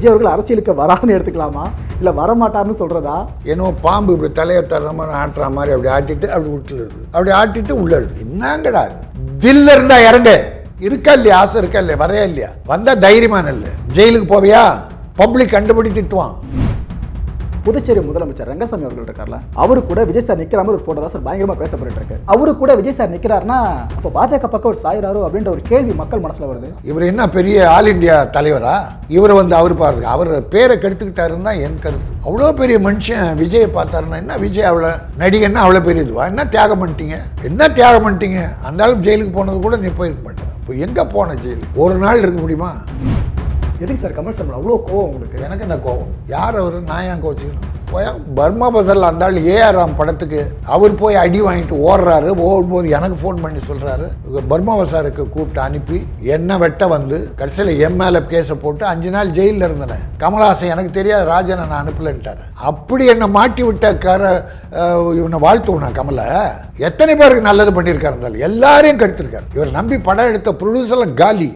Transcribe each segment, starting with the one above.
விஜய் அவர்கள் அரசியலுக்கு வரான்னு எடுத்துக்கலாமா? இல்லை வரமாட்டார்னு சொல்றதா? ஏன்னோ பாம்பு இப்படி தலையை தர்ற மாதிரி ஆட்டுற மாதிரி அப்படி ஆட்டிட்டு அப்படி விட்டுலுது அப்படி ஆட்டிட்டு உள்ளது என்னங்கடா தில்ல இருந்தா இறங்க. இருக்கா இல்லையா? ஆசை இருக்கா இல்லையா? வரையா இல்லையா? வந்தா தைரியமான இல்லை ஜெயிலுக்கு போவியா? பப்ளிக் கண்டுபிடி திட்டுவான். புதுச்சேரி முதலமைச்சர் ரங்கசாமி அவர்கள் இருக்கார்ல அவரு கூட விஜய் சார் நிக்கிற மாதிரி ஒரு போட்டோ தான் சார் பயங்கரமா பேசப்பட்டு இருக்கு. அவரு கூட விஜய் சார் நிக்கிறாருன்னா அப்ப பாஜக பக்கம் ஒரு சாயிறாரோ அப்படின்ற ஒரு கேள்வி மக்கள் மனசுல வருது. இவர் என்ன பெரிய ஆல் இந்தியா தலைவரா? இவரை வந்து அவர் பாருங்க அவர் பேரை கெடுத்துக்கிட்டாருன்னு தான் என் கருத்து. அவ்வளோ பெரிய மனுஷன் விஜயை பார்த்தாருன்னா என்ன விஜய் அவ்வளோ நடிகன்னா அவ்வளோ பெரிய இதுவா? என்ன தியாகம் பண்ணிட்டீங்க? என்ன தியாகம் பண்ணிட்டீங்க? அந்த ஜெயிலுக்கு போனது கூட நீ போயிருக்க மாட்டேன். இப்போ எங்கே போன ஜெயில்? ஒரு நாள் இருக்க முடியுமா? எதுக்கு சார் கமல் சார் அவ்வளோ கோவம் உங்களுக்கு? எனக்கு என்ன கோவம்? யார் அவர்? நான் ஏன் கோச்சிக்கணும் பர்மா பசரில் அந்த ஆள் ஏஆர் ராம் படத்துக்கு அவர் போய் அடி வாங்கிட்டு ஓடுறாரு. ஓடும்போது எனக்கு ஃபோன் பண்ணி சொல்கிறாரு பர்மா பசாருக்கு கூப்பிட்டு அனுப்பி என்ன வெட்ட வந்து கடைசியில் எம்எல் கேஸை போட்டு அஞ்சு நாள் ஜெயிலில் இருந்தேன். கமலஹாசன் எனக்கு தெரியாது ராஜனை நான் அனுப்பலன்ட்டார். அப்படி என்னை மாட்டி விட்ட கர அஹ், இவனை வாழ்த்துவனா கமலை. எத்தனை பேருக்கு நல்லது பண்ணியிருக்காரு இருந்தாலும் எல்லாரையும் கெடுத்திருக்காரு. இவர் நம்பி படம் எடுத்த ப்ரொடியூசர்லாம் காலி.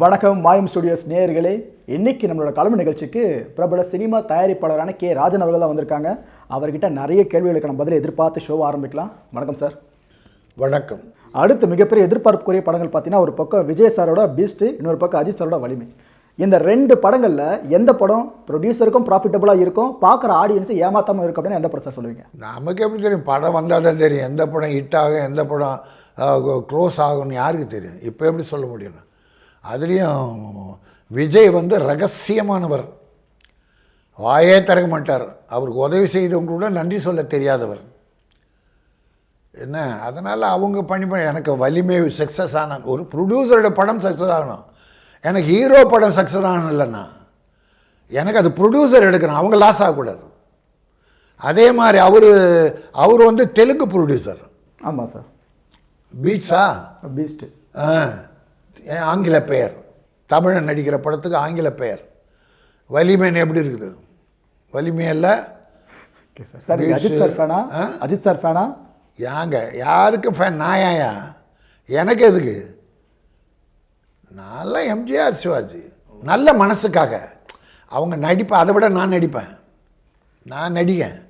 வணக்கம் மாயம் ஸ்டுடியோஸ் நேயர்களே. இன்னைக்கு நம்மளோட கலமை நிகழ்ச்சிக்கு பிரபல சினிமா தயாரிப்பாளரான கே ராஜன் அவர்கள் தான் வந்திருக்காங்க. அவர்கிட்ட நிறைய கேள்விகளுக்கு நம்ம பதிலை எதிர்பார்த்து ஷோ ஆரம்பிக்கலாம். வணக்கம் சார் வணக்கம். அடுத்து மிகப்பெரிய எதிர்பார்ப்புக்குரிய படங்கள் பார்த்தீங்கன்னா ஒரு பக்கம் விஜய் சாரோட பீஸ்ட் இன்னொரு பக்கம் அஜித் சாரோட வலிமை. இந்த ரெண்டு படங்களில் எந்த படம் ப்ரொடியூசருக்கும் ப்ராஃபிட்டபுளாக இருக்கும்? பார்க்குற ஆடியன்ஸை ஏமாத்தாமல் இருக்கும் அப்படின்னு எந்த படம் சார் சொல்லுவீங்க? நமக்கு எப்படி தெரியும்? படம் வந்தால் தான் தெரியும். எந்த படம் ஹிட் ஆகும் எந்த படம் க்ளோஸ் ஆகும்னு யாருக்கு தெரியும்? இப்போ எப்படி சொல்ல முடியும்? அதுலேயும் விஜய் வந்து ரகசியமானவர். வாயே திறக்க மாட்டார். அவருக்கு உதவி செய்தவங்க கூட நன்றி சொல்ல தெரியாதவர். என்ன? அதனால் அவங்க பண்ணி பண்ணி எனக்கு வலிமை சக்ஸஸ் ஆன ஒரு ப்ரொடியூசரோட படம் சக்ஸஸ் ஆகணும். எனக்கு ஹீரோ படம் சக்ஸஸ் ஆகணும் இல்லைன்னா எனக்கு அது ப்ரொடியூசர் எடுக்கணும். அவங்க லாஸ் ஆகக்கூடாது. அதே மாதிரி அவர் அவர் வந்து தெலுங்கு ப்ரொடியூசர் ஆமாம் சார் பீட்ஸா பீஸ்ட்டு ஆ. ஆங்கில பெயர். தமிழன் நடிக்கிற படத்துக்கு ஆங்கில பெயர். வலிமைன்னு எப்படி இருக்குது? வலிமையல்ல ஓகே சார் அஜித் சார் ஃபேனா அஜித் சார் ஃபேனா யாங்க யாருக்கு ஃபேன் நான் ஏன்யா எனக்கு எதுக்கு? நான்லாம் எம்ஜிஆர் சிவாஜி. நல்ல மனசுக்காக. அவங்க நடிப்பை அதை விட நான் நடிப்பேன். நான் நடிகன்.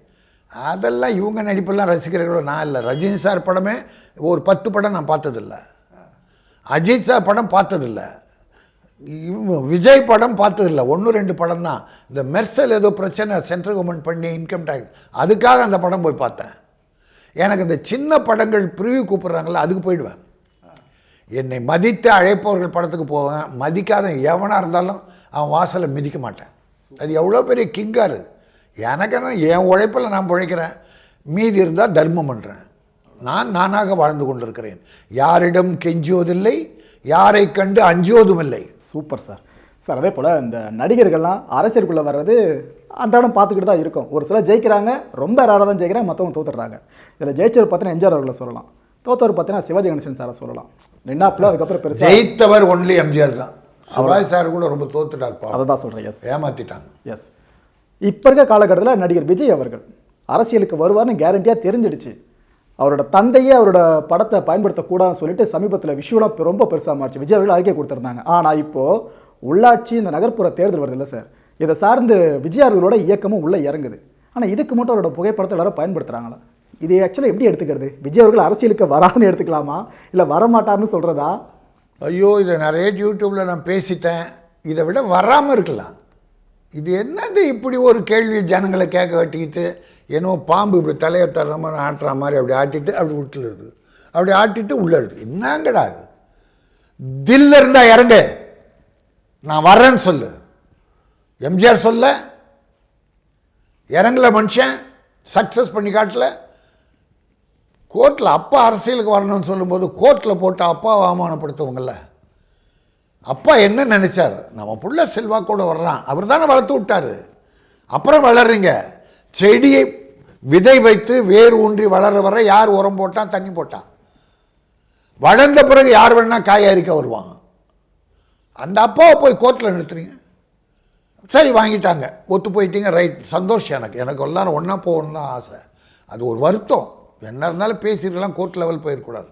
அதெல்லாம் இவங்க நடிப்பெல்லாம் ரசிக்கிறீர்களோ நான் இல்லை. ரஜினி சார் படமே ஒரு பத்து படம் நான் பார்த்ததில்ல. அஜித் சார் படம் பார்த்ததில்ல. விஜய் படம் பார்த்ததில்ல. ஒன்று ரெண்டு படம் தான். இந்த மெர்சல் ஏதோ பிரச்சனை சென்ட்ரல் கவர்மெண்ட் பண்ணி இன்கம் டேக்ஸ் அதுக்காக அந்த படம் போய் பார்த்தேன். எனக்கு இந்த சின்ன படங்கள் ப்ரிவியூ கூப்பிட்றாங்களா அதுக்கு போயிடுவேன். என்னை மதித்து அழைப்பவர்கள் படத்துக்கு போவேன். மதிக்காத எவனாக இருந்தாலும் அவன் வாசலை மிதிக்க மாட்டேன். அது எவ்வளோ பெரிய கிங்காரு. எனக்குன்னா என் உழைப்பில் நான் பிழைக்கிறேன். மீதி இருந்தால் தர்மம் பண்ணுறேன் நான் நானாக வாழ்ந்து கொண்டிருக்கிறேன். யாரிடம் கெஞ்சுவதில்லை யாரை கண்டு அஞ்சுவதும் இல்லை சூப்பர் சார். சார் அதே போல் இந்த நடிகர்கள்லாம் அரசியலுக்குள்ளே வர்றது அன்றாடம் பார்த்துக்கிட்டு தான் இருக்கும். ஒரு சிலர் ஜெயிக்கிறாங்க ரொம்ப ரேராக தான் ஜெயிக்கிறாங்க மற்றவங்க தோத்துடுறாங்க. இதில் ஜெயிச்சவர் பார்த்தீங்கன்னா எம்ஜிஆர் அவர்களை சொல்லலாம். தோத்தவர் பார்த்தீங்கன்னா சிவாஜி கணேசன் சாரை சொல்லலாம். நின்னாப்புல அதுக்கப்புறம் பெருசாக ஜெயித்தவர் ஒன்லி எம்ஜிஆர் தான். சிவாஜி சார் கூட ரொம்ப தோத்துட்டார் அதை. தான் சொல்கிறேன் எஸ் ஏமாத்திட்டாங்க. எஸ் இப்போ இருக்க காலகட்டத்தில் நடிகர் விஜய் அவர்கள் அரசியலுக்கு வருவார்னு கேரண்டியாக தெரிஞ்சிடுச்சு. அவரோட தந்தையே அவரோட படத்தை பயன்படுத்தக்கூடாதுன்னு சொல்லிட்டு சமீபத்தில் விஷயம்லாம் ரொம்ப பெருசாக மாறிச்சு. விஜய் அவர்கள் அறிக்கை கொடுத்துருந்தாங்க. ஆனால் இப்போது உள்ளாட்சி இந்த நகர்ப்புற தேர்தல் வருது இல்லை சார் இதை சார்ந்து விஜய் அவர்களோட இயக்கமும் உள்ளே இறங்குது. ஆனால் இதுக்கு மட்டும் அவரோட புகைப்படத்தை எல்லாரும் பயன்படுத்துகிறாங்களா இது ஆக்சுவலாக எப்படி எடுத்துக்கிறது? விஜய் அவர்கள் அரசியலுக்கு வரான்னு எடுத்துக்கலாமா? இல்லை வரமாட்டார்னு சொல்கிறதா ஐயோ இதை நிறைய யூடியூப்பில் நான் பேசிட்டேன். இதை விட வராமல் இருக்கலாம். இது என்னது இப்படி ஒரு கேள்வி ஜனங்களை கேட்க வெட்டிக்கிட்டு? என்னோ பாம்பு இப்படி தலையை தர்ற மாதிரி ஆட்டுற மாதிரி அப்படி ஆட்டிட்டு அப்படி விட்டுலுது அப்படி ஆட்டிட்டு உள்ளடுது என்னங்கடா அது தில்ல இருந்தா இறங்கு. நான் வர்றேன்னு சொல்லு. எம்ஜிஆர் சொல்ல இறங்கல மனுஷன் சக்ஸஸ் பண்ணி காட்டல. கோர்ட்டில் அப்பா அரசியலுக்கு வரணும்னு சொல்லும்போது கோர்ட்டில் போட்டு அப்பாவை அவமானப்படுத்துவங்கள அப்பா என்ன நினச்சார்? நம்ம புள்ள செல்வாக்கோடு வர்றான். அவர் தானே வளர்த்து விட்டாரு. அப்புறம் வளர்றீங்க. செடியை விதை வைத்து வேர் ஊன்றி வளர வர யார் உரம் போட்டான் தண்ணி போட்டான்? வளர்ந்த பிறகு யார் வேணா காய் அரிக்க வருவாங்க. அந்த அப்பாவை போய் கோர்ட்டில் நிறுத்துறீங்க. சரி வாங்கிட்டாங்க. ஒத்து போயிட்டீங்க ரைட் சந்தோஷம் எனக்கு. எனக்கு எல்லாரும் ஒன்றா போகணும்னு ஆசை. அது ஒரு வருத்தம். என்ன இருந்தாலும் பேசியிருக்கலாம் கோர்ட் லெவல் போயிடக்கூடாது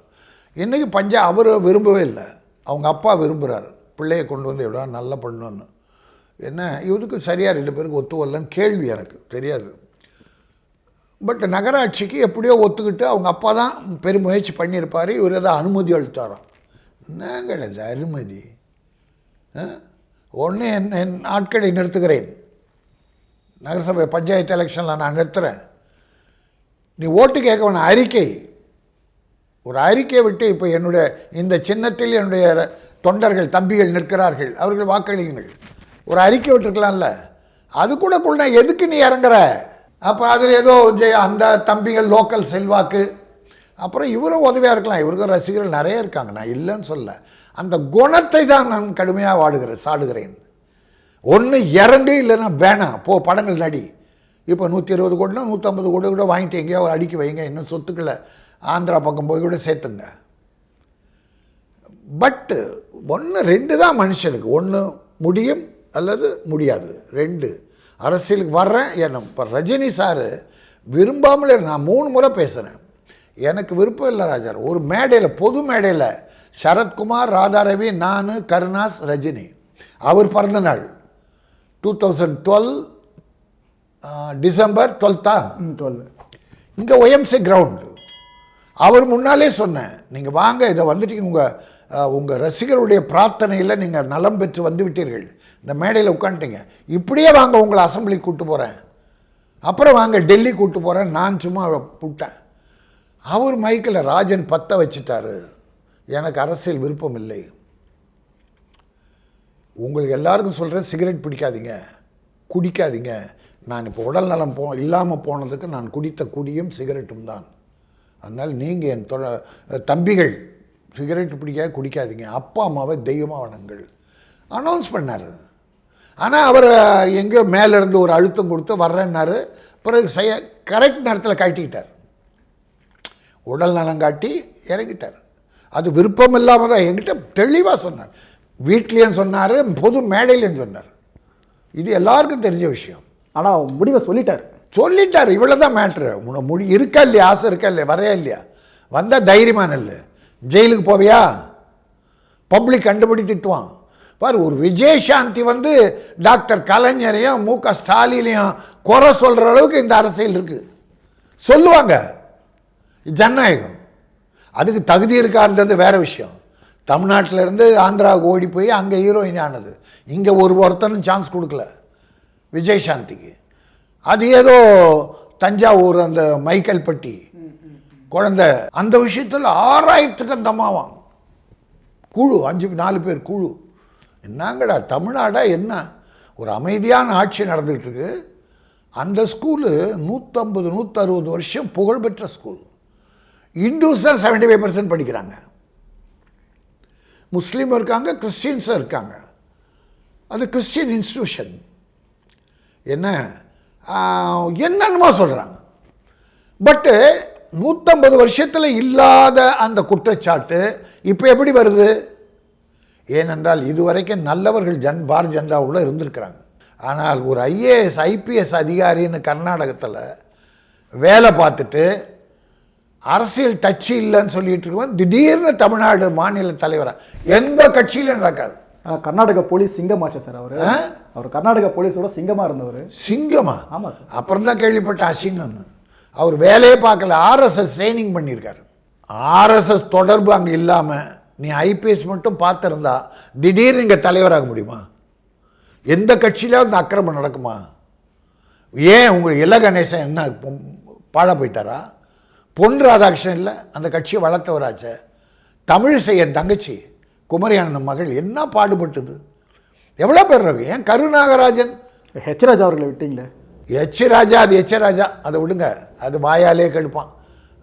இன்றைக்கி பஞ்சா அவர் விரும்பவே இல்லை. அவங்க அப்பா விரும்புகிறார் பிள்ளையை கொண்டு வந்து எவ்வளோ நல்லா பண்ணணும்னு. என்ன இவருக்கு சரியாக ரெண்டு பேருக்கு ஒத்து வரலன்னு கேள்வி எனக்கு. தெரியாது. பட் நகராட்சிக்கு எப்படியோ ஒத்துக்கிட்டு அவங்க அப்பா தான் பெருமுயற்சி பண்ணியிருப்பார். இவர் ஏதோ அனுமதி அளித்தாராம். என்னங்கள் இது அனுமதி. ஒன்று என் என் ஆட்களை நிறுத்துகிறேன். நகரசபை பஞ்சாயத்து எலெக்ஷனில் நான் நிறுத்துகிறேன் நீ ஓட்டு கேட்க வேணாம் அறிக்கை. ஒரு அறிக்கையை விட்டு இப்போ என்னுடைய இந்த சின்னத்தில் என்னுடைய தொண்டர்கள் தம்பிகள் நிற்கிறார்கள். அவர்கள் வாக்களிங்கள் ஒரு அறிக்கை விட்டுருக்கலாம்ல. அது கூட கொள்ள எதுக்கு நீ இறங்குற? அப்போ அதில் ஏதோ ஜெய- அந்த தம்பிகள் லோக்கல் செல்வாக்கு. அப்புறம் இவரும் உதவியாக இருக்கலாம். இவருக்கும் ரசிகர்கள் நிறைய இருக்காங்க. நான் இல்லைன்னு சொல்ல அந்த குணத்தை தான் நான் கடுமையாக வாடுகிறேன் சாடுகிறேன். ஒன்று இறங்கு இல்லைன்னா வேணாம். போ படங்கள் நடி. இப்போ நூற்றி இருபது கோடினா நூற்றம்பது கோடி கூட வாங்கிட்டு எங்கேயோ ஒரு அடிக்க வைங்க. இன்னும் சொத்துக்களை ஆந்திரா பக்கம் போய் கூட சேர்த்துங்க. பட்டு ஒன்று ரெண்டு தான் மனுஷனுக்கு. ஒன்று முடியும் அல்லது முடியாது. ரெண்டு. அரசியலுக்கு வர்றேன். என்ன இப்போ ரஜினி சார் விரும்பாமலே நான் மூணு முறை பேசுகிறேன் எனக்கு விருப்பம் இல்லை ராஜா. ஒரு மேடையில் பொது மேடையில் சரத்குமார் ராதாரவி நான் கருணாஸ் ரஜினி. அவர் பிறந்த நாள். டூ தௌசண்ட் டுவெல் டிசம்பர் டுவெல்த்தா டுவெல் இங்கே ஒய்எம்சி கிரவுண்டு அவர் முன்னாலே சொன்னேன் நீங்கள் வாங்க இதை வந்துட்டு உங்கள் உங்கள் ரசிகருடைய பிரார்த்தனையில் நீங்கள் நலம் பெற்று வந்து விட்டீர்கள் இந்த மேடையில் உட்காந்துட்டீங்க இப்படியே வாங்க உங்களை அசம்பிளி கூட்டு போகிறேன் அப்புறம் வாங்க டெல்லி கூட்டு போகிறேன் நான் சும்மா விட்டேன் அவர் மைக்கில் ராஜன் பத்த வச்சுட்டாரு. எனக்கு அரசியல் விருப்பம் இல்லை. உங்களுக்கு எல்லாருக்கும் சொல்கிறேன் சிகரெட் பிடிக்காதீங்க. குடிக்காதீங்க. நான் இப்போ உடல் நலம் போ இல்லாமல் போனதுக்கு நான் குடித்த குடியும் சிகரெட்டும் தான். அதனால் நீங்கள் என் தொ தம்பிகள் சிகரெட் பிடிக்காத குடிக்காதீங்க. அப்பா அம்மாவை தெய்வமாக வணங்கள் அனௌன்ஸ் பண்ணார். ஆனால் அவர் எங்கேயோ மேலேருந்து ஒரு அழுத்தம் கொடுத்து வர்றேன்னாரு. பிறகு செய்ய கரெக்ட் நேரத்தில் கட்டிக்கிட்டார் உடல் நலம் காட்டி இறங்கிட்டார். அது விருப்பம் இல்லாமல் தான் என்கிட்ட தெளிவாக சொன்னார். வீட்லேயும் சொன்னார் பொது மேடையிலையும் சொன்னார். இது எல்லாருக்கும் தெரிஞ்ச விஷயம். ஆனால் முடிவை சொல்லிட்டார். சொல்லிட்டார். இவ்வளோ தான் மேட்ரு உன முடி இருக்கா இல்லையா? ஆசை இருக்கா இல்லையா? வரையா இல்லையா? வந்தால் தைரியமான இல்லை ஜெயிலுக்கு போவியா? பப்ளிக் கண்டுபிடி திட்டுவான் பார் ஒரு விஜயசாந்தி வந்து டாக்டர் கலைஞரையும் மு க ஸ்டாலினையும் குறை சொல்கிற அளவுக்கு இந்த அரசியல் இருக்குது சொல்லுவாங்க. ஜனநாயகம். அதுக்கு தகுதி இருக்கான்றது வேறு விஷயம். தமிழ்நாட்டிலேருந்து ஆந்திராவுக்கு ஓடி போய் அங்கே ஹீரோயின் ஆனது. இங்கே ஒரு ஒருத்தனும் சான்ஸ் கொடுக்கல. விஜயசாந்திக்கு அது ஏதோ தஞ்சாவூர் அந்த மைக்கேல்பட்டி குழந்தை. அந்த விஷயத்தில் ஆறாயிரத்துக்கு அந்த அம்மாவாம் குழு அஞ்சு நாலு பேர் குழு. என்னங்கடா தமிழ்நாடா என்ன? ஒரு அமைதியான ஆட்சி நடந்துகிட்டு இருக்கு அந்த ஸ்கூலு நூற்றம்பது நூற்றறுபது வருஷம் புகழ்பெற்ற ஸ்கூல். இந்துஸ் தான் செவன்டி ஃபைவ் பர்சன்ட் படிக்கிறாங்க. முஸ்லீம் இருக்காங்க கிறிஸ்டின்ஸும் இருக்காங்க. அது கிறிஸ்டின் இன்ஸ்டியூஷன் என்ன? என்னன்னுமா என்னென்னமோ சொல்கிறாங்க பட்டு நூற்றம்பது வருஷத்தில் இல்லாத அந்த குற்றச்சாட்டு இப்போ எப்படி வருது? ஏனென்றால் இதுவரைக்கும் நல்லவர்கள் ஜன் பாரதிய ஜனதாவுள்ள இருந்திருக்கிறாங்க. ஆனால் ஒரு ஐஏஎஸ் ஐபிஎஸ் அதிகாரின்னு கர்நாடகத்தில் வேலை பார்த்துட்டு அரசியல் டச்சு இல்லைன்னு சொல்லிட்டு இருக்கவன் திடீர்னு தமிழ்நாடு மாநில தலைவராக எந்த கட்சியிலும் நடக்காது. ஆனால் கர்நாடக போலீஸ் சிங்கமாச்சா சார் அவர்? அவர் கர்நாடக போலீஸோட சிங்கமா இருந்தவர். சிங்கமா? ஆமா சார். அப்புறம் தான் கேள்விப்பட்ட அசிங்கம்னு. அவர் வேலையே பார்க்கல. ஆர்எஸ்எஸ் ட்ரைனிங் பண்ணியிருக்காரு. ஆர்எஸ்எஸ் தொடர்பு அங்கே இல்லாமல் நீ ஐபிஎஸ் மட்டும் பார்த்துருந்தா திடீர்னு இங்கே தலைவராக முடியுமா? எந்த கட்சியிலாவது இந்த அக்கிரமம் நடக்குமா? ஏன் உங்கள் இல கணேசன் என்ன பொ- போயிட்டாரா? பொன் ராதாகிருஷ்ணன் இல்லை அந்த கட்சியை வளர்த்தவராச்ச. தமிழிசை என் தங்கச்சி குமரியானந்த மகள் என்ன பாடுபட்டது? எவ்வளோ பேர் இருக்கு ஏன் கருநாகராஜன்? ஹெச்ராஜ் அவர்களை விட்டீங்களே? எச் ராஜா அது எச்ச ராஜா. அதை விடுங்க. அது வாயாலே கெடுப்பான்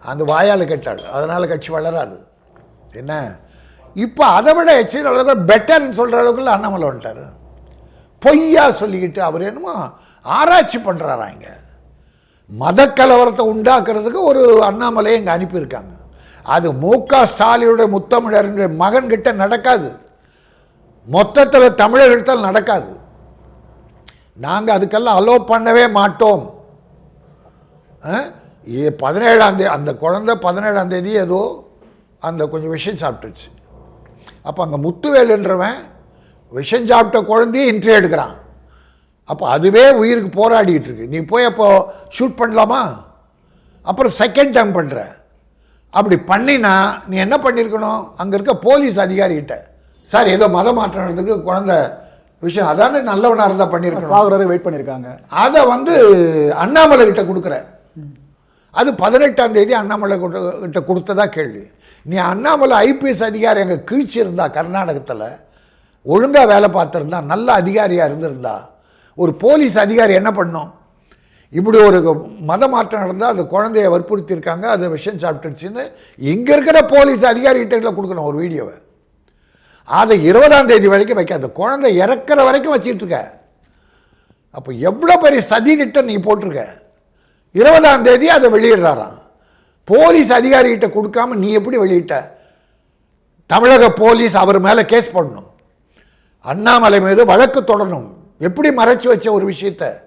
அந்த வாயால் கெட்டாள். அதனால் கட்சி வளராது. என்ன? இப்போ அதை விட எச் பெட்டர்னு சொல்கிற அளவுக்குள்ள அண்ணாமலை வந்துட்டார். பொய்யா சொல்லிக்கிட்டு அவர் என்னமோ ஆராய்ச்சி பண்ணுறாரா இங்கே. மதக்கலவரத்தை உண்டாக்குறதுக்கு ஒரு அண்ணாமலையை இங்கே அனுப்பியிருக்காங்க. அது மு க ஸ்டாலினுடைய முத்தமிழருடைய மகன்கிட்ட நடக்காது. மொத்தத்தில் தமிழர்கிட்ட நடக்காது. நாங்கள் அதுக்கெல்லாம் அலோ பண்ணவே மாட்டோம். ஆ? ஏ பதினேழாம் தேதி அந்த குழந்தை பதினேழாம் தேதி ஏதோ அந்த கொஞ்சம் விஷம் சாப்பிட்டுச்சு அப்போ அங்கே முத்துவேலுன்றவன் விஷம் சாப்பிட்ட குழந்தையே இன்ட்ரி எடுக்கிறான். அப்போ அதுவே உயிருக்கு போராடிட்டு இருக்கு. நீ போய் அப்போ ஷூட் பண்ணலாமா? அப்புறம் செகண்ட் டைம் பண்ணுற அப்படி பண்ணினா நீ என்ன பண்ணியிருக்கணும் அங்கே இருக்க போலீஸ் அதிகாரிகிட்ட. சார் ஏதோ மத மாற்றம் குழந்தை விஷயம். அதானே நல்லவனாக இருந்தால் பண்ணியிருக்கணும் சாகுறாரு வெயிட் பண்ணியிருக்காங்க அதை வந்து அண்ணாமலை கிட்ட கொடுக்குற. அது பதினெட்டாம் தேதி அண்ணாமலை கிட்ட- கொடுத்ததா கேள்வி. நீ அண்ணாமலை ஐபிஎஸ் அதிகாரி அங்கே கிழிச்சிருந்தா கர்நாடகத்தில் ஒழுங்காக வேலை பார்த்துருந்தா நல்ல அதிகாரியாக இருந்திருந்தா ஒரு போலீஸ் அதிகாரி என்ன பண்ணும்? இப்படி ஒரு மத மாற்றம் நடந்தால் அந்த குழந்தைய வற்புறுத்தியிருக்காங்க அது விஷம் சாப்பிட்டுருச்சுன்னு இங்கே இருக்கிற போலீஸ் அதிகாரிகிட்ட கொடுக்கணும் ஒரு வீடியோவை. அதை இருபதாம் தேதி வரைக்கும் வைக்க அந்த குழந்தை இறக்குற வரைக்கும் வச்சிட்டு இருக்க. அப்போ எவ்வளோ பெரிய சதி திட்டம் நீங்கள் போட்டிருக்க? இருபதாம் தேதி அதை வெளியிடுறாராம். போலீஸ் அதிகாரிகிட்ட கொடுக்காம நீ எப்படி வெளியிட்ட? தமிழக போலீஸ் அவர் மேலே கேஸ் போடணும். அண்ணாமலை மீது வழக்கு தொடரணும். எப்படி மறைச்சு வச்ச ஒரு விஷயத்த?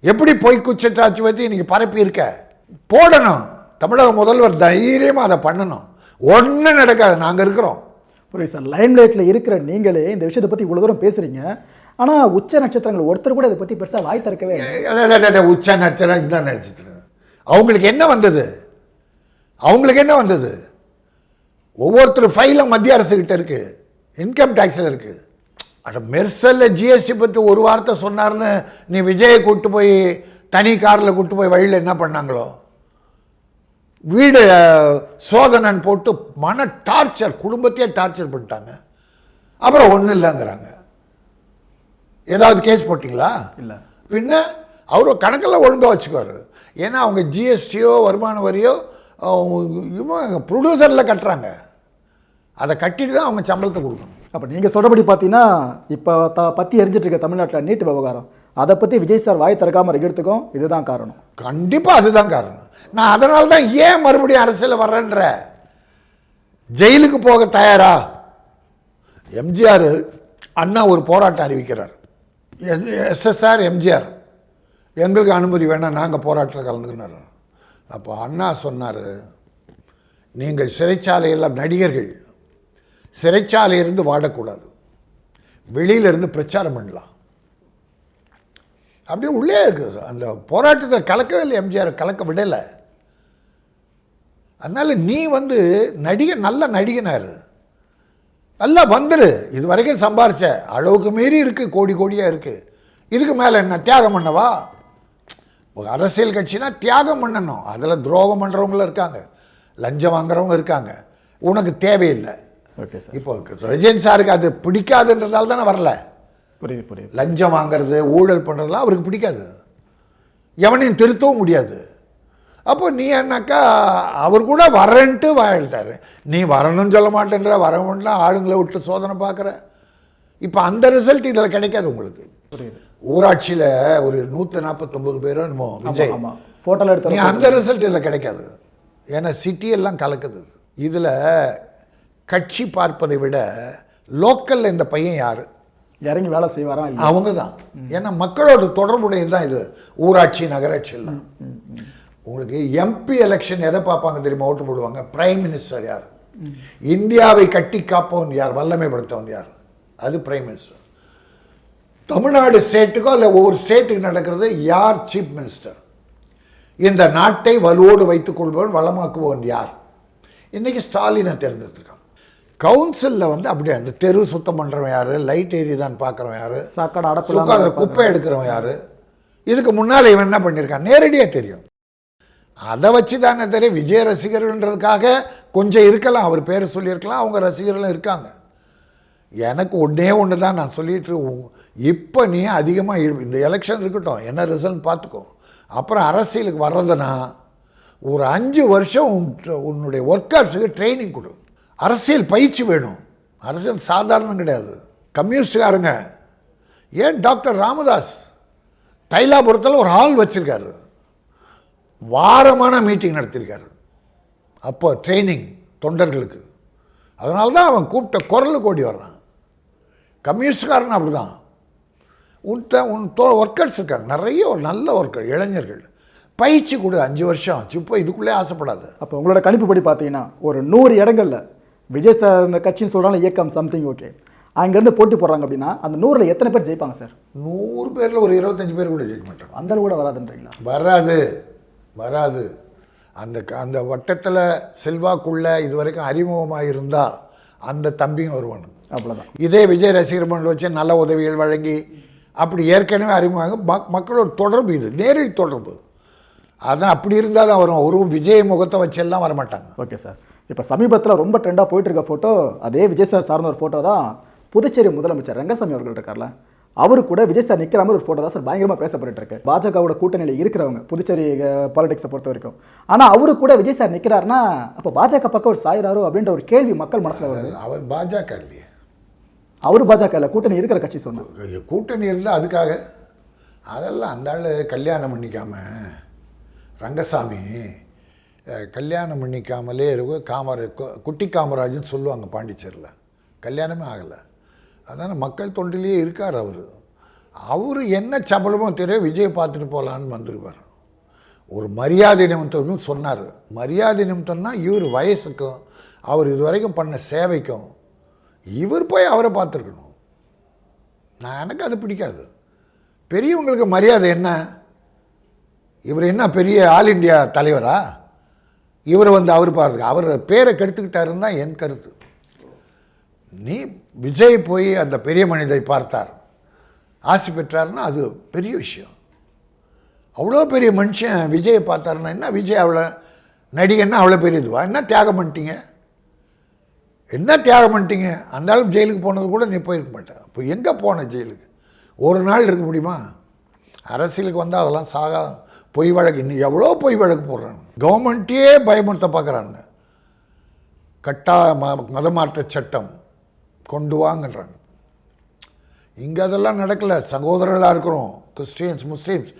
எப்படி பொய் குற்றச்சாட்டு பற்றி இன்றைக்கி பரப்பி இருக்க? போடணும். தமிழக முதல்வர் தைரியமாக அதை பண்ணணும். ஒன்றும் நடக்காது. நாங்கள் இருக்கிறோம். புரியுது சார். லைம் லைட்டில் இருக்கிற நீங்களே இந்த விஷயத்தை பற்றி இவ்வளோ தூரம் பேசுகிறீங்க ஆனால் உச்ச நட்சத்திரங்கள் ஒருத்தர் கூட இதை பற்றி பெருசாக வாய் திறக்கவே உச்ச நட்சத்திரம் இந்த நட்சத்திரம். அவங்களுக்கு என்ன வந்தது? அவங்களுக்கு என்ன வந்தது? ஒவ்வொருத்தர் ஃபைலும் மத்திய அரசுக்கிட்ட இருக்கு. இன்கம் டேக்ஸில் இருக்கு. அந்த மெர்சலில் ஜிஎஸ்டி பற்றி ஒரு வார்த்தை சொன்னார்னு நீ விஜயை கூப்பிட்டு போய் தனி காரில் கூப்பிட்டு போய் வழியில் என்ன பண்ணாங்களோ? வீடு சோதனைன்னு போட்டு மன டார்ச்சர் குடும்பத்தையே டார்ச்சர் பண்ணிட்டாங்க. அப்புறம் ஒன்றும் இல்லைங்கிறாங்க. ஏதாவது கேஸ் போட்டிங்களா? இல்லை. பின்ன அவர் கணக்கெல்லாம் ஒழுங்காக வச்சுக்குவார். ஏன்னா அவங்க ஜிஎஸ்டியோ வருமான வரியோ இவங்க ப்ரொடியூசரில் கட்டுறாங்க. அதை கட்டிட்டு தான் அவங்க சம்பளத்தை கொடுக்கணும். அப்போ நீங்கள் சொல்கிறபடி பார்த்தீங்கன்னா இப்போ த பற்றி எரிஞ்சிட்டு இருக்க தமிழ்நாட்டில் நீட் விவகாரம். அதை பற்றி விஜய் சார் வாய் திறக்காமல் இருக்கிறதுக்கும் இதுதான் காரணம். கண்டிப்பாக அதுதான் காரணம். நான் அதனால தான் ஏன் மறுபடியும் அரசியல் வர்றேன்ற? ஜெயிலுக்கு போக தயாரா? எம்ஜிஆர் அண்ணா ஒரு போராட்டம் அறிவிக்கிறார். எஸ்எஸ்ஆர் எம்ஜிஆர் எங்களுக்கு அனுமதி வேணாம் நாங்கள் போராட்டத்தில் கலந்துக்கினார் அப்போ அண்ணா சொன்னார் நீங்கள் சிறைச்சாலையில் நடிகர்கள் சிறைச்சாலையிலிருந்து வாடக்கூடாது. வெளியிலிருந்து பிரச்சாரம் பண்ணலாம். அப்படியே உள்ளே இருக்குது அந்த போராட்டத்தில் கலக்கவே இல்லை எம்ஜிஆர் கலக்க விடலை. அதனால் நீ வந்து நடிகை நல்ல நடிகனாரு. நல்லா வந்துரு. இது வரைக்கும் சம்பாரிச்ச. அளவுக்கு மீறி இருக்கு கோடி கோடியாக இருக்கு. இதுக்கு மேலே என்ன தியாகம் பண்ணவா? அரசியல் கட்சினா தியாகம் பண்ணணும். அதில் துரோகம் பண்ணுறவங்களும் இருக்காங்க. லஞ்சம் வாங்குறவங்க இருக்காங்க. உனக்கு தேவையில்லை. ஓகே சார் இப்போ ரஜினி சாருக்கு அது பிடிக்காதுன்றதால தானே வரல. புரியுது புரியுது. லஞ்சம் வாங்குறது ஊழல் பண்ணுறதுலாம் அவருக்கு பிடிக்காது. எவனையும் திருத்தவும் முடியாது. அப்போ நீ என்னக்கா அவர் கூட வரேன்ட்டு வாழ்த்தாரு நீ வரணும்னு சொல்ல மாட்டேன்ற வரணும்னா ஆளுங்களை விட்டு சோதனை பார்க்குற. இப்போ அந்த ரிசல்ட் இதில் கிடைக்காது உங்களுக்கு. புரியுது. ஊராட்சியில் ஒரு நூற்றி நாற்பத்தொம்பது பேரும் என்னமோ விஜய். ஃபோட்டோவில் நீ எடுத்து அந்த ரிசல்ட் இதில் கிடைக்காது. ஏன்னா சிட்டி எல்லாம் கலக்குது. இதில் கட்சி பார்ப்பதை விட லோக்கலில் இந்த பையன் யார்? இறங்கி வேலை செய்வாரா அவங்க தான் ஏன்னா மக்களோட தொடர்புடையது தான் இது. ஊராட்சி நகராட்சி எல்லாம். உங்களுக்கு எம்பி எலெக்ஷன் எதை பார்ப்பாங்க தெரியுமா? ஓட்டு போடுவாங்க. பிரைம் மினிஸ்டர் யார்? இந்தியாவை கட்டி காப்பவன் யார்? வல்லமைப்படுத்தவன் யார்? அது பிரைம் மினிஸ்டர் தமிழ்நாடு ஸ்டேட்டுக்கோ இல்லை ஒவ்வொரு ஸ்டேட்டுக்கு நடக்கிறது யார் சீஃப் மினிஸ்டர் இந்த நாட்டை வலுவோடு வைத்துக் கொள்பவன் வளமாக்குபவன் யார்? இன்னைக்கு ஸ்டாலினை தேர்ந்தெடுத்திருக்கான் கவுன்சிலில் வந்து அப்படியே அந்த தெரு சுத்தம் பண்ணுறவன் யார்? லைட் எரியுதான்னு பார்க்குறவன் யார்? சாக்காடு அடப்பு குப்பை எடுக்கிறவன் யாரு? இதுக்கு முன்னால் இவன் என்ன பண்ணியிருக்கான் நேரடியாக தெரியும். அதை வச்சு தானே தெரியும். விஜய் ரசிகர்கள்ன்றதுக்காக கொஞ்சம் இருக்கலாம். அவர் பேர் சொல்லியிருக்கலாம். அவங்க ரசிகர்களும் இருக்காங்க. எனக்கு ஒன்றே ஒன்று தான் நான் சொல்லிட்டு இப்போ நீ அதிகமாக இந்த எலெக்ஷன் இருக்கட்டும். என்ன ரிசல்ட் பார்த்துக்கோ. அப்புறம் அரசியலுக்கு வர்றதுன்னா ஒரு அஞ்சு வருஷம் உன்- உன்னுடைய ஒர்க்கர்ஸுக்கு ட்ரைனிங் கொடு. அரசியல் பயிற்சி வேணும். அரசியல் சாதாரணம் கிடையாது. கம்யூனிஸ்டுக்காரங்க ஏன் டாக்டர் ராமதாஸ்? தைலாபுரத்தில் ஒரு ஹால் வச்சிருக்காரு. வாரமான மீட்டிங் நடத்தியிருக்காரு அப்போ ட்ரைனிங் தொண்டர்களுக்கு. அதனால தான் அவன் கூப்பிட்ட குரல் கோடி வர்றான். கம்யூனிஸ்டுக்காரன் அப்படி தான் உன் த- உன் தோ ஒர்க்கர்ஸ் இருக்காங்க. நிறைய ஒரு நல்ல ஒர்க்கர் இளைஞர்கள். பயிற்சி கொடு அஞ்சு வருஷம். இப்போ இதுக்குள்ளே ஆசைப்படாது. அப்போ உங்களோட கணிப்புப்படி பார்த்தீங்கன்னா ஒரு நூறு இடங்கள்ல விஜய் சார் இந்த கட்சின்னு சொல்கிறாங்க இயக்கம் சம்திங் ஓகே அங்கேருந்து போட்டி போடுறாங்க அப்படின்னா அந்த நூறில் எத்தனை பேர் ஜெயிப்பாங்க சார்? நூறு பேரில் ஒரு இருபத்தஞ்சு பேர் கூட ஜெயிக்க மாட்டாங்க. அந்த கூட வராதுன்றீங்களா? வராது. வராது. அந்த அந்த வட்டத்தில் செல்வாக்குள்ள இது வரைக்கும் அறிமுகமாக இருந்தால் அந்த தம்பியும் வருவானு. அவ்வளோதான் இதே விஜய் ரசிகர் மன்றம் வச்சு நல்ல உதவிகள் வழங்கி அப்படி ஏற்கனவே அறிமுகமாக மக் மக்களோட தொடர்பு இது நேரடி தொடர்பு. அதான் அப்படி இருந்தால் தான் வரும். ஒரு விஜய் முகத்தை வச்செல்லாம் வரமாட்டாங்க. Okay sir. இப்போ சமீபத்தில் ரொம்ப ட்ரெண்டாக போயிட்டு இருக்க ஃபோட்டோ அதே விஜய் சார் சார்ந்த ஒரு ஃபோட்டோ தான் புதுச்சேரி முதலமைச்சர் ரங்கசாமி அவர்கள் இருக்கார்ல. அவரு கூட விஜய் சார் நிற்கிற மாதிரி ஒரு ஃபோட்டோ தான் சார் பயங்கரமாக பேசப்பட்டு இருக்கு. பாஜகவோட கூட்டணியில் இருக்கிறவங்க புதுச்சேரி பாலிடிக்ஸை பொறுத்த வரைக்கும். ஆனால் அவரு கூட விஜய் சார் நிற்கிறாருன்னா அப்போ பாஜக பக்கம் ஒரு சாயிறாரோ அப்படின்ற ஒரு கேள்வி மக்கள் மனசில் வருது. அவர் பாஜக இல்லையே. அவரு பாஜக இல்லை கூட்டணி இருக்கிற கட்சி சொன்னார் கூட்டணி இருந்தால் அதுக்காக. அதெல்லாம் அந்த ஆள் கல்யாணம் பண்ணிக்காம ரங்கசாமி கல்யாணம் பண்ணிக்காமலே இருக்க. காமர குட்டி காமராஜ்னு சொல்லுவாங்க பாண்டிச்சேரியில். கல்யாணமே ஆகலை. அதனால் மக்கள் தொண்டிலேயே இருக்கார் அவர். அவர் என்ன சபலமோ தெரியும் விஜய் பார்த்துட்டு போகலான்னு வந்திருப்பார் ஒரு மரியாதை நிமித்தம்னு சொன்னார். மரியாதை நிமித்தம்னா இவர் வயசுக்கும் அவர் இதுவரைக்கும் பண்ண சேவைக்கும் இவர் போய் அவரை பார்த்துருக்கணும். நான் எனக்கு அது பிடிக்காது. பெரியவங்களுக்கு மரியாதை என்ன? இவர் என்ன பெரிய ஆல் இந்தியா தலைவரா? இவரை வந்து அவர் பாருங்க. அவர் பேரை கெடுத்துக்கிட்டாருன்னு தான் என் கருத்து. நீ விஜய் போய் அந்த பெரிய மனிதை பார்த்தார். ஆசை பெற்றாருன்னா அது பெரிய விஷயம். அவ்வளோ பெரிய மனுஷன் விஜயை பார்த்தாருன்னா என்ன? விஜய் அவ்வளோ நடிகன்னா அவ்வளோ பெரிய இதுவா? என்ன தியாகம் பண்ணிட்டீங்க? என்ன தியாகம் பண்ணிட்டீங்க? அந்த ஆள் ஜெயிலுக்கு போனது கூட நீ போயிருக்க மாட்டேன். இப்போ எங்கே போன ஜெயிலுக்கு? ஒரு நாள் இருக்க முடியுமா? அரசியலுக்கு வந்தால் அதெல்லாம் சாகா பொய் வழக்கு இன்னும் எவ்வளோ பொய் வழக்கு போடுறாங்க? கவர்மெண்ட்டே பயமுறுத்த பார்க்குறாங்க. கட்டா ம மதமாற்ற சட்டம் கொண்டு வாங்கன்றாங்க. இங்கே அதெல்லாம் நடக்கலை. சகோதரர்களாக இருக்கிறோம். Christians Muslims.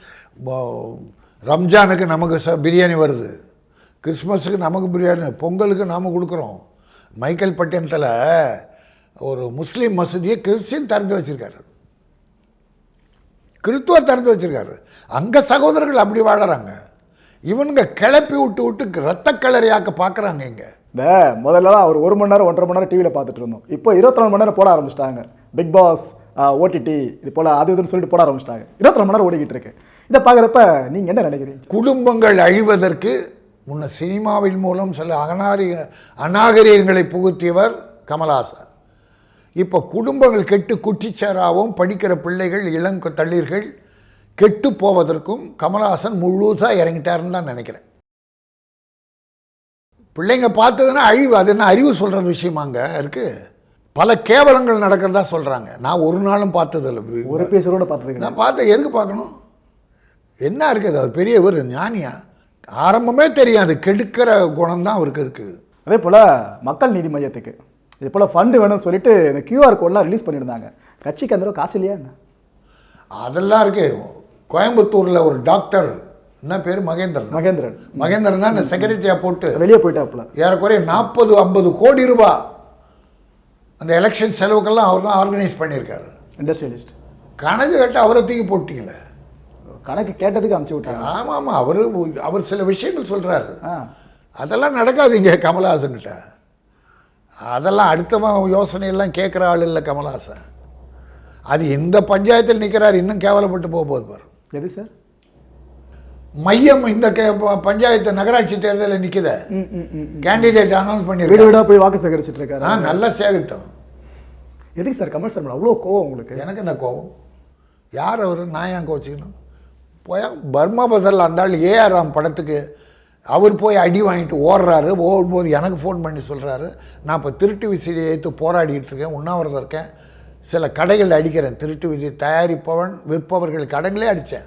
ரம்ஜானுக்கு நமக்கு ச பிரியாணி வருது. கிறிஸ்மஸுக்கு நமக்கு பிரியாணி பொங்கலுக்கு நாம் கொடுக்குறோம். மைக்கேல் பட்டினத்தில் ஒரு முஸ்லீம் மசூதியை கிறிஸ்டின் திறந்து வச்சுருக்காரு. கிறித்துவர் திறந்து வச்சிருக்காரு. அங்கே சகோதரர்கள் அப்படி வாழறாங்க. இவனுங்க கிளப்பி விட்டு விட்டு ரத்த கலரியாக்க பார்க்குறாங்க இங்கே. இந்த முதல்லலாம் அவர் ஒரு மணி நேரம் ஒன்றரை மணி நேரம் டிவியில் பார்த்துட்டு இருந்தோம். இப்போ இருபத்தி நாலு மணி நேரம் போட ஆரம்பிச்சிட்டாங்க. பிக் பாஸ் ஓடிடி இது போல் அது இதுன்னு சொல்லிட்டு போட ஆரம்பிச்சிட்டாங்க. இருபத்தி நாலு மணி நேரம் ஓடிக்கிட்டு இருக்கு. இதை பார்க்குறப்ப நீங்கள் என்ன நினைக்கிறீங்க? குடும்பங்கள் அழிவதற்கு முன்ன சினிமாவின் மூலம் சில அநாகரிக அநாகரிகங்களை புகுத்தியவர் கமல்ஹாசன். இப்போ குடும்பங்கள் கெட்டு குட்டிச்சேராகவும் படிக்கிற பிள்ளைகள் இளங்க தளிர்கள் கெட்டு போவதற்கும் கமல்ஹாசன் முழுதாக இறங்கிட்டாருன்னு தான் நினைக்கிறேன். பிள்ளைங்க பார்த்ததுன்னா அழிவு. அது என்ன அறிவு சொல்கிற விஷயமாங்க இருக்குது பல கேவலங்கள் நடக்கிறதா சொல்கிறாங்க நான் ஒரு நாளும் பார்த்ததில்ல. ஒரு பேசுகிறோட பார்த்ததுக்கு நான் பார்த்தேன் எதுக்கு பார்க்கணும்? என்ன இருக்குது அவர் பெரியவர் ஞானியா? ஆரம்பமே தெரியும் அது கெடுக்கிற குணம் தான் அவருக்கு இருக்குது அதே போல் மக்கள் நீதி மையத்துக்கு. இது போல் ஃபண்டு வேணும்னு சொல்லிட்டு இந்த கியூஆர் கோட்லாம் ரிலீஸ் பண்ணியிருந்தாங்க. கட்சிக்கு அந்த காசு இல்லையா என்ன? அதெல்லாம் இருக்கு. கோயம்புத்தூரில் ஒரு டாக்டர் என்ன பேர்? மகேந்திரன். மகேந்திரன். மகேந்திரன் தான் இந்த செக்ரட்டரியாக போட்டு வெளியே போயிட்டாப்புல. ஏறக்குறைய நாற்பது ஐம்பது கோடி ரூபாய் அந்த எலெக்ஷன் செலவுக்கெல்லாம் அவர் தான் ஆர்கனைஸ் பண்ணியிருக்காரு. இண்டஸ்ட்ரியலிஸ்ட் கணக்கு கட்ட அவரை தூக்கி போட்டிங்களே? கணக்கு கேட்டதுக்கு அமுச்சு விட்டாங்க. ஆமாம் ஆமாம் அவர் அவர் சில விஷயங்கள் சொல்கிறாரு அதெல்லாம் நடக்காது இங்கே கமலஹாசன்கிட்ட. அதெல்லாம் அடுத்தவன் யோசனையெல்லாம் கேட்குற ஆள் இல்லை கமலஹாசன். அது இந்த பஞ்சாயத்தில் நிற்கிறார் இன்னும் கேவலப்பட்டு போக போகுது பாரு. எது சார்? மையம் இந்த பஞ்சாயத்து நகராட்சி தேர்தலில் நிற்குத கேண்டிடேட் அனௌன்ஸ் வீடு பண்ணியிருக்காங்க வீடாக போய் வாக்கு சேகரிச்சிட்டு இருக்காரு ஆ நல்லா சேகட்டும் எதுக்கு சார் கமல் சார் அவ்வளோ கோவம் உங்களுக்கு? எனக்கு என்ன கோவம்? யார் அவர்? நான் ஏன் கோச்சிக்கணும்? போய் பர்மா பசரில் அந்த ஆள் ஏஆர் ராம் படத்துக்கு அவர் போய் அடி வாங்கிட்டு ஓடுறாரு ஓடும்போது எனக்கு ஃபோன் பண்ணி சொல்கிறாரு நான் இப்போ திருட்டு விசையை ஏற்று போராடிக்கிட்டு இருக்கேன் உண்ணாவிரதம் இருக்கேன். சில கடைகளில் அடிக்கிறேன். திருட்டு விசை தயாரிப்பவன் விற்பவர்கள் கடைகளே அடித்தேன்.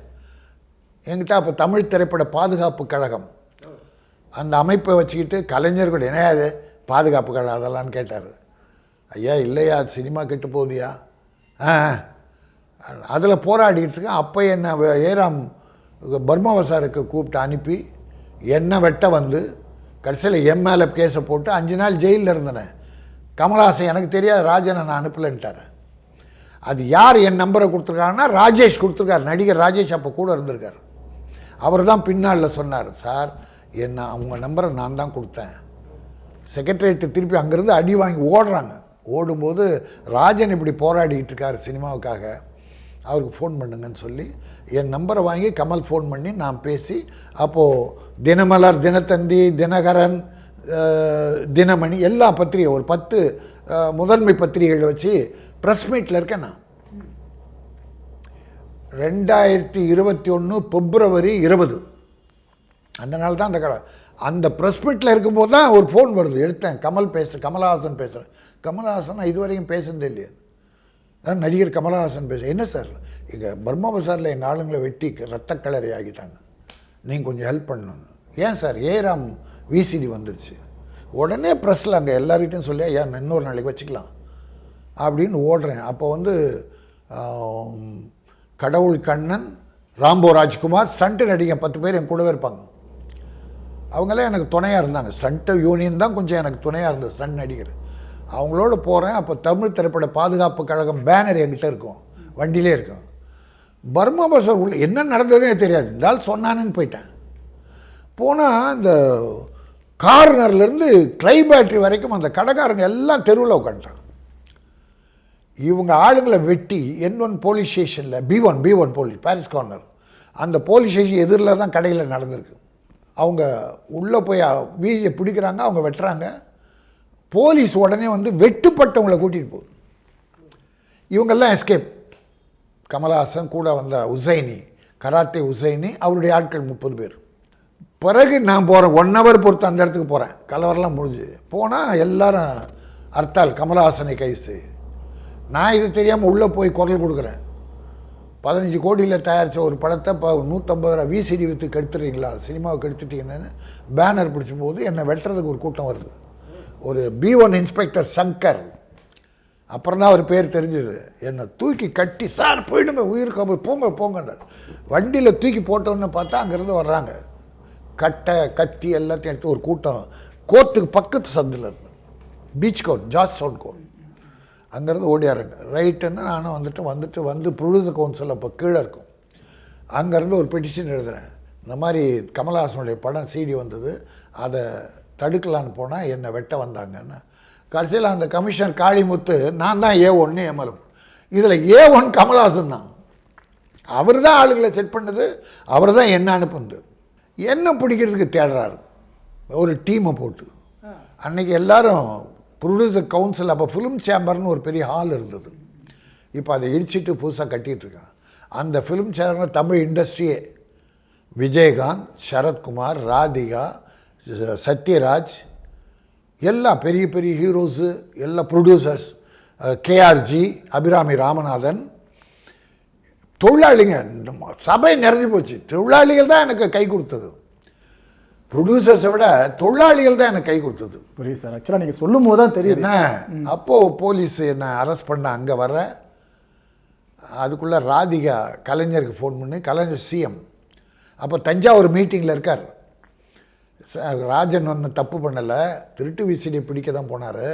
என்கிட்ட அப்போ தமிழ் திரைப்பட பாதுகாப்பு கழகம். அந்த அமைப்பை வச்சுக்கிட்டு கலைஞர்கள் என்ன பாதுகாப்பு கழகம் அதெல்லாம்னு கேட்டார். ஐயா இல்லையா சினிமா கெட்டு போகுதியா ஆ அதில் போராடிக்கிட்டு இருக்கேன். அப்போ என்ன ஏராம் பர்மாவசாருக்கு கூப்பிட்டு அனுப்பி என்ன வெட்ட வந்து கடைசியில் எம் மேலே கேஸை போட்டு அஞ்சு நாள் ஜெயிலில் இருந்தேன். கமல்ஹாசன் எனக்கு தெரியாது ராஜனை நான் அனுப்பலைன்ட்டார். அது யார் என் நம்பரை கொடுத்துருக்காங்கன்னா ராஜேஷ் கொடுத்துருக்காரு. நடிகர் ராஜேஷ் அப்போ கூட இருந்திருக்கார். அவர் தான் பின்னால் சொன்னார் சார் என்ன அவங்க நம்பரை நான் தான் கொடுத்தேன். செக்ரட்டரியேட்டு திருப்பி அங்கேருந்து அடி வாங்கி ஓடுறாங்க. ஓடும்போது ராஜன் இப்படி போராடிக்கிட்டு இருக்கார் சினிமாவுக்காக. அவருக்கு ஃபோன் பண்ணுங்கன்னு சொல்லி என் நம்பரை வாங்கி கமல் ஃபோன் பண்ணி நான் பேசி அப்போது தினமலர் தினத்தந்தி தினகரன் தினமணி எல்லா பத்திரிகை ஒரு பத்து முதன்மை பத்திரிகைகளை வச்சு ப்ரெஸ் மீட்டில் இருக்கேன் நான். ரெண்டாயிரத்தி இருபத்தி ஒன்று பிப்ரவரி இருபது. அந்த நாள் தான் அந்த கடை அந்த ப்ரெஸ் மீட்டில் இருக்கும்போது தான் ஒரு ஃபோன் வருது. எடுத்தேன். கமல் பேசுகிறேன் கமலஹாசன் பேசுகிறேன் கமல்ஹாசன் நான் இதுவரைக்கும் பேசுனது இல்லையே. அதான் நடிகர் கமலஹாசன் பேச என்ன சார்? எங்கள் பர்மா பசாரில் எங்கள் ஆளுங்களை வெட்டி ரத்த கலரி ஆகிட்டாங்க நீங்கள் கொஞ்சம் ஹெல்ப் பண்ணணும். ஏன் சார்? ஏராம் விசிடி வந்துருச்சு. உடனே ப்ரெஸ்ஸில் அங்கே எல்லார்கிட்டையும் சொல்லி ஏன் இன்னொரு நாளைக்கு வச்சுக்கலாம். அப்படின்னு ஓடுறேன். அப்போ வந்து கடவுள் கண்ணன் ராம்போ ராஜ்குமார் ஸ்டண்ட்டு நடிகன் பத்து பேர் என் கூடவே இருப்பாங்க. அவங்களாம் எனக்கு துணையாக இருந்தாங்க. ஸ்டண்ட்டு யூனியன் தான் கொஞ்சம் எனக்கு துணையாக இருந்தது ஸ்டண்ட் நடிகர். அவங்களோட போகிறேன் அப்போ தமிழ் திரைப்பட பாதுகாப்பு கழகம் பேனர் என்கிட்ட இருக்கும். வண்டியிலே இருக்கும். பர்மா பசார் உள்ள என்ன நடந்ததுனே தெரியாது. இந்த ஆள் சொன்னானுன்னு போயிட்டேன். போனால் இந்த கார்னர்லேருந்து கிளை பேட்டரி வரைக்கும் அந்த கடைக்காரங்க எல்லாம் தெருவில் உட்காந்துட்டான் இவங்க ஆளுங்களை வெட்டி என் ஒன் போலீஸ் ஸ்டேஷனில் B one B one police Parry's corner அந்த போலீஸ் ஸ்டேஷன் எதிரில் தான் கடையில் நடந்திருக்கு. அவங்க உள்ளே போய் வீதியை பிடிக்கிறாங்க அவங்க வெட்டுறாங்க. போலீஸ் உடனே வந்து வெட்டுப்பட்டவங்களை கூட்டிகிட்டு போகுது. இவங்கெல்லாம் எஸ்கேப். கமலஹாசன் கூட வந்த உசைனி கராத்தே உசைனி அவருடைய ஆட்கள் முப்பது பேர். பிறகு நான் போகிறேன் ஒன் ஹவர் பொறுத்து அந்த இடத்துக்கு போகிறேன் கலவரெல்லாம் முடிஞ்சு. போனால் எல்லாரும் அர்த்தால் கமலஹாசனை கைசு நான் இது தெரியாமல் உள்ளே போய் குரல் கொடுக்குறேன். பதினஞ்சு கோடியில் தயாரித்த ஒரு படத்தை இப்போ நூற்றம்பது ரூபா விசிடி விற்று கெடுத்துறீங்களா? சினிமாவுக்கு எடுத்துட்டீங்கன்னு பேனர் பிடிச்சும் போது என்னை வெட்டுறதுக்கு ஒரு கூட்டம் வருது. ஒரு பி ஒன் இன்ஸ்பெக்டர் சங்கர். அப்புறம் தான் அவர் பேர் தெரிஞ்சது. என்னை தூக்கி கட்டி சார் போயிடுங்க உயிருக்கு அவர் போங்க போங்கன்றார் வண்டியில் தூக்கி போட்டோன்னு பார்த்தா அங்கேருந்து வர்றாங்க. கட்டை கத்தி எல்லாத்தையும் எடுத்து ஒரு கூட்டம். கோர்ட்டுக்கு பக்கத்து சந்தில் இருந்து. பீச் கோர்ட் ஜார்ஜ் சவுண்ட் கோர்ட். அங்கேருந்து ஓடியாருங்க ரைட்டுன்னு நானும் வந்துட்டு வந்துட்டு வந்து ப்ரொடியூசர் கவுன்சில் அப்போ கீழே இருக்கும். அங்கேருந்து ஒரு பெட்டிஷன் எழுதுகிறேன் இந்த மாதிரி கமலஹாசனுடைய படம் சீடி வந்தது. அதை தடுக்கலான்னு போனால் என்னை வெட்ட வந்தாங்கன்னு கடைசியில் அந்த கமிஷனர் காளிமுத்து நான் தான் ஏ ஒன்று எம்எல்ஏ. இதில் ஏ ஒன் கமல்ஹாசன் தான். அவர் தான் ஆளுகளை செட் பண்ணது அவர் தான் என்ன அனுப்புனது. என்ன பிடிக்கிறதுக்கு தேடுறாரு? ஒரு டீமை போட்டு. அன்னைக்கு எல்லாரும் ப்ரொடியூசர் கவுன்சில் அப்போ ஃபிலிம் சேம்பர்னு ஒரு பெரிய ஹால் இருந்தது. இப்போ அதை இடிச்சிட்டு புதுசாக கட்டிகிட்ருக்கான் அந்த ஃபிலிம் சேம்பர்னு தமிழ் இண்டஸ்ட்ரியே விஜயகாந்த் சரத்குமார் ராதிகா சத்யராஜ் எல்லா பெரிய பெரிய ஹீரோஸு எல்லா ப்ரொடியூசர்ஸ் கேஆர்ஜி அபிராமி ராமநாதன் தொழிலாளிங்க சபை நிறைஞ்சு போச்சு. தொழிலாளிகள் தான் எனக்கு கை கொடுத்தது. ப்ரொடியூசர்ஸை விட தொழிலாளிகள் தான் எனக்கு கை கொடுத்தது. புரியுது சார். ஆக்சுவலாக நீங்கள் சொல்லும் போது தான் தெரியுது. என்ன? அப்போது போலீஸ் என்னை அரெஸ்ட் பண்ண அங்கே வர அதுக்குள்ளே ராதிகா கலைஞருக்கு ஃபோன் பண்ணி கலைஞர் சிஎம் அப்போ தஞ்சாவூர் மீட்டிங்கில் இருக்கார். ராஜன் ஒன்றும் தப்பு பண்ணலை. திருட்டு விசிடி பிடிக்க தான் போனார்.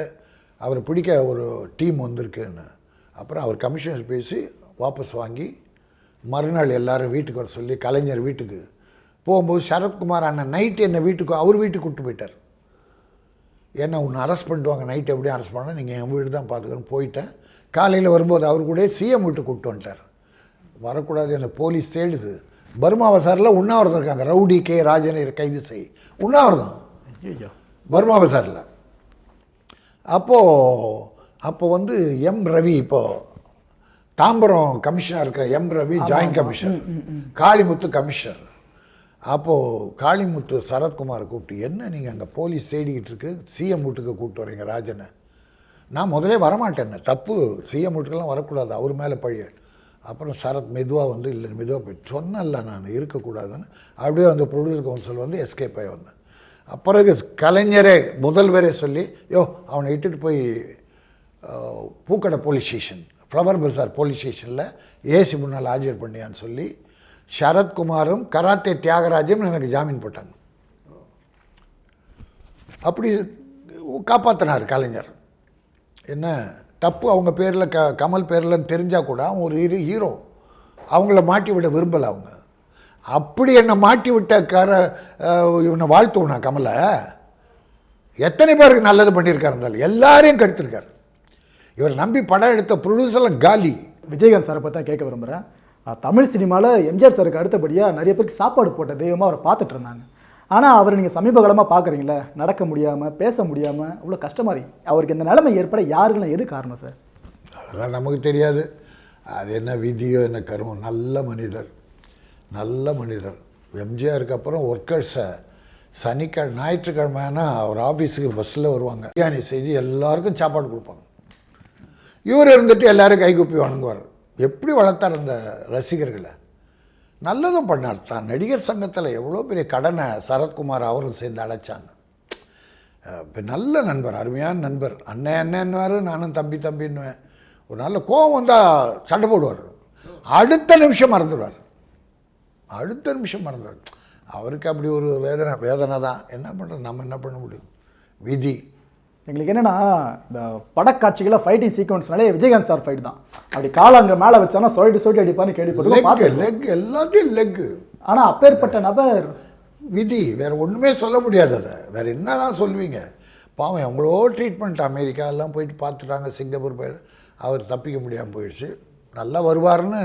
அவர் பிடிக்க ஒரு டீம் வந்திருக்குன்னு. அப்புறம் அவர் கமிஷனர் பேசி வாபஸ் வாங்கி மறுநாள் எல்லாரும் வீட்டுக்கு வர சொல்லி கலைஞர் வீட்டுக்கு போகும்போது சரத்குமார் அண்ணன் நைட்டு என்னை வீட்டுக்கு அவர் வீட்டுக்கு கூப்பிட்டு போயிட்டார். என்ன உன்னை அரெஸ்ட் பண்ணிட்டுவாங்க நைட் எப்படியும் அரெஸ்ட் பண்ண நீங்கள் என் வீடு தான் பார்த்துக்கணும். போயிட்டேன். காலையில் வரும்போது அவர் கூட சிஎம் வீட்டுக்கு கூப்பிட்டு வந்துட்டார். வரக்கூடாது என்ன போலீஸ் தேடுது. பர்மா பசாரில் உண்ணாவிரதம் இருக்காங்க. ரவுடி கே ராஜனை கைது செய். உண்ணாவிரதம். ஐயோ பர்மா பசாரில் அப்போது அப்போ வந்து எம் ரவி இப்போ தாம்பரம் கமிஷனர் இருக்க M Ravi joint commissioner. Kalimuthu commissioner. அப்போது காளிமுத்து சரத்குமாரை கூப்பிட்டு என்ன நீங்கள் அங்கே போலீஸ் தேடிக்கிட்டு இருக்கு? சிஎம் வீட்டுக்கு கூப்பிட்டு வரீங்க ராஜனை. நான் முதலே வரமாட்டேன்னு தப்பு. சிஎம் வீட்டுக்கெல்லாம் வரக்கூடாது. அவர் மேலே பழிய அப்புறம் சரத் மெதுவாக வந்து இல்லை மெதுவாக போய் சொன்னல நான் இருக்கக்கூடாதுன்னு. அப்படியே அந்த ப்ரொடியூசர் கவுன்சில் வந்து எஸ்கேப் ஆகி வந்தேன். அப்புறம் கலைஞரே முதல்வரே சொல்லி யோ அவனை இட்டுட்டு போய் பூக்கடை police station flower bazaar police ஸ்டேஷனில் ஏசி முன்னால் ஆஜர் பண்ணியான்னு சொல்லி சரத்குமாரும் கராத்தே தியாகராஜும் எனக்கு ஜாமீன் போட்டாங்க. அப்படி காப்பாற்றினார் கலைஞர். என்ன தப்பு அவங்க பேரில் க கமல் பேரில்னு தெரிஞ்சால் கூட அவன் ஒரு ஹீரோ ஹீரோ அவங்கள மாட்டி விட விரும்பலை அவங்க. அப்படி என்னை மாட்டி விட்ட கார இவனை வாழ்த்துவோம் நான் கமலை. எத்தனை பேருக்கு நல்லது பண்ணியிருக்காரு இருந்தாலும் எல்லாரையும் கெடுத்திருக்காரு. இவர் நம்பி படம் எடுத்த ப்ரொடியூசர்லாம் காலி. விஜயகாந்த் சாரை பார்த்தா கேட்க விரும்புகிறேன் தமிழ் சினிமாவில் எம்ஜிஆர் சாருக்கு அடுத்தபடியாக நிறைய பேருக்கு சாப்பாடு போட்ட தெய்வமாக அவரை பார்த்துட்டு இருந்தாங்க. ஆனால் அவரை நீங்கள் சமீப காலமாக பார்க்குறீங்களே நடக்க முடியாமல் பேச முடியாமல் அவ்வளோ கஷ்டமா இருக்கு. அவருக்கு இந்த நிலைமை ஏற்பட யாருக்குலாம் எது காரணம் சார்? அதெல்லாம் நமக்கு தெரியாது. அது என்ன விதியோ என்ன கருமம் நல்ல மனிதர். நல்ல மனிதர். எம்ஜிஆருக்கு அப்புறம் ஒர்க்கர்ஸை சனிக்கிழமை ஞாயிற்றுக்கிழமைனா அவர் ஆஃபீஸுக்கு பஸ்ஸில் வருவாங்க. பிரியாணி செய்து எல்லாருக்கும் சாப்பாடு கொடுப்பாங்க. இவர் இருந்துட்டு எல்லாரும் கைகூப்பி வணங்குவார். எப்படி வளர்த்தார் அந்த ரசிகர்களை? நல்லதும் பண்ணார். தான் நடிகர் சங்கத்தில் எவ்வளோ பெரிய கடனை சரத்குமார் அவரும் சேர்ந்து அடைச்சாங்க. இப்போ நல்ல நண்பர் அருமையான நண்பர். அண்ணன் அண்ணன்னுவார் நானும் தம்பி தம்பின்னுவேன். ஒரு நல்ல கோவம் வந்தால் சண்டை போடுவார். அடுத்த நிமிஷம் மறந்துடுவார். அடுத்த நிமிஷம் மறந்துடுவார். அவருக்கு அப்படி ஒரு வேதனை வேதனை தான் என்ன பண்ணுறது நம்ம என்ன பண்ண முடியும்? விதி. எங்களுக்கு என்னன்னா இந்த படக்காட்சிகளில் ஃபைட்டிங் சீக்வன்ஸ்னாலே விஜயகாந்த் சார் ஃபைட் தான். அப்படி காலை அங்கே மேலே வச்சானா சொல்லிட்டு சொல்லிட்டு அடிப்பான்னு கேள்விப்பட்டு லெக் எல்லாத்தையும் லெக்கு ஆனால் அப்பேற்பட்ட நபர் விதி வேற ஒன்றுமே சொல்ல முடியாது அதை. வேற என்ன தான் சொல்லுவீங்க பாவம் எவ்வளோ ட்ரீட்மெண்ட் அமெரிக்கா எல்லாம் போயிட்டு பார்த்துட்டாங்க சிங்கப்பூர் போய் அவர் தப்பிக்க முடியாமல் போயிடுச்சு. நல்லா வருவாருன்னு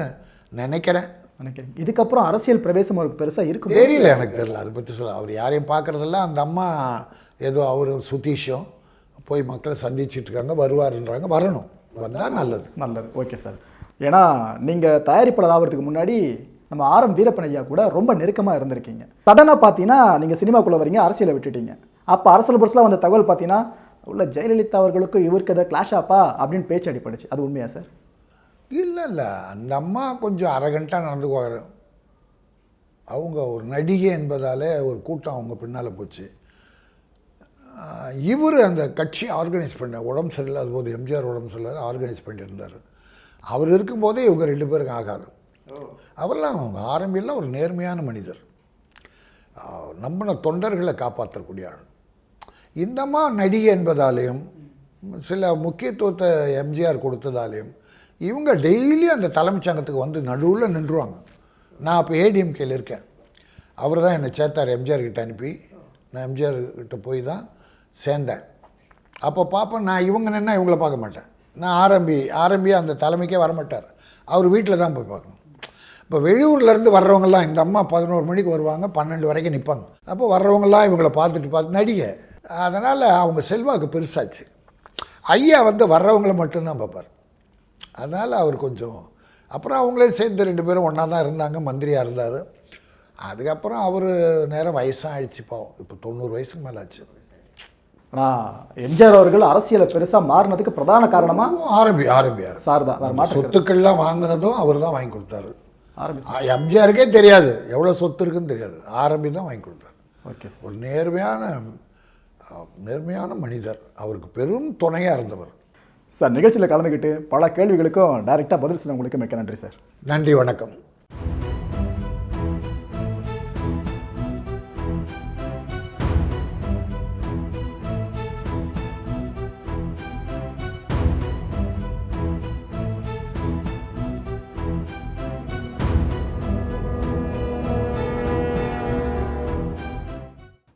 நினைக்கிறேன். நினைக்கிறேன். இதுக்கப்புறம் அரசியல் பிரவேசம் அவருக்கு பெருசாக இருக்கும்? தெரியல எனக்கு தெரியல. அதை பற்றி சொல்ல அவர் யாரையும் பார்க்குறதில்ல. அந்த அம்மா ஏதோ அவர் சுதீஷும். போய் மக்களை சந்திச்சிட்டு இருக்காங்க வருவாருன்றாங்க வரணும். வந்தால் நல்லது. நல்லது. Okay sir. ஏன்னா நீங்கள் தயாரிப்பாளர் ஆகிறதுக்கு முன்னாடி நம்ம ஆரம் வீரப்பன் ஐயா கூட ரொம்ப நெருக்கமாக இருந்திருக்கீங்க. சடனாக பார்த்தீங்கன்னா நீங்கள் சினிமாக்குள்ளே வரீங்க அரசியலை விட்டுட்டீங்க. அப்போ அரசியல் புரட்சியில் வந்த தகவல் பார்த்தீங்கன்னா உள்ள ஜெயலலிதா அவர்களுக்கும் இவருக்கு எதாவது கிளாஷ் ஆப்பா? அப்படின்னு பேச்சு அடிப்படுச்சு அது உண்மையா சார்? இல்லை இல்லை. அந்த அம்மா கொஞ்சம் அரகண்ட்டாக நடந்துக்குவார் அவங்க ஒரு நடிகை என்பதாலே ஒரு கூட்டம் அவங்க பின்னால் போச்சு. இவர் அந்த கட்சி ஆர்கனைஸ் பண்ண உடம்பு சரியில்லாத போது எம்ஜிஆர் உடம்பு சரியில்லாத ஆர்கனைஸ் பண்ணியிருந்தார். அவர் இருக்கும்போதே இவங்க ரெண்டு பேருக்கு ஆகாது. அவரெல்லாம் அவங்க ஆரம்பியில் ஒரு நேர்மையான மனிதர். நம்பின தொண்டர்களை காப்பாற்றக்கூடிய ஆள். இந்தம்மா நடிகை என்பதாலேயும் சில முக்கியத்துவத்தை எம்ஜிஆர் கொடுத்ததாலேயும் இவங்க டெய்லி அந்த தலைமைச் சங்கத்துக்கு வந்து நடுவில் நின்றுவாங்க. நான் அப்போ ஏடிஎம்கேல இருக்கேன். அவர் தான் என்னை சேர்த்தார் எம்ஜிஆர் கிட்ட அனுப்பி. நான் எம்ஜிஆர் கிட்ட போய் தான் சேர்ந்தேன். அப்போ பார்ப்பேன் நான் இவங்க நின்னா இவங்கள பார்க்க மாட்டேன். நான் ஆரம்பி ஆரம்பி அந்த தலைமைக்கே வரமாட்டார். அவர் வீட்டில் தான் போய் பார்க்கணும். இப்போ வெளியூர்லேருந்து வர்றவங்கலாம் இந்த அம்மா பதினோரு மணிக்கு வருவாங்க பன்னெண்டு வரைக்கும் நிற்பாங்க அப்போ வர்றவங்கலாம் இவங்கள பார்த்துட்டு பார்த்து நடிகை. அதனால் அவங்க செல்வாக்கு பெருசாச்சு. ஐயா வந்து வர்றவங்கள மட்டும்தான் பார்ப்பார். அதனால் அவர் கொஞ்சம் அப்புறம் அவங்களே சேர்ந்து ரெண்டு பேரும் ஒன்றா தான் இருந்தாங்க மந்திரியாக இருந்தார். அதுக்கப்புறம் அவர் நேரம் வயசாக ஆயிடுச்சு பாவம். இப்போ தொண்ணூறு வயசுக்கு மேலே ஆச்சு ஆனால் எம்ஜிஆர் அவர்கள் அரசியலை பெருசாக மாறினதுக்கு பிரதான காரணமாக ஆரம்பி ஆரம்பி ஆரம்பி. சார் தான் சொத்துக்கள்லாம் வாங்கினதும் அவர் தான் வாங்கி கொடுத்தாரு. எம்ஜிஆருக்கே தெரியாது. எவ்வளோ சொத்து இருக்குன்னு தெரியாது. ஆரம்பி தான் வாங்கி கொடுத்தாரு. Okay sir. ஒரு நேர்மையான நேர்மையான மனிதர். அவருக்கு பெரும் துணையாக இருந்தவர். சார் நிகழ்ச்சியில் கலந்துக்கிட்டு பல கேள்விகளுக்கும் டைரெக்டாக பதில் சொன்னவங்களுக்கு மிக்க நன்றி சார். நன்றி வணக்கம்.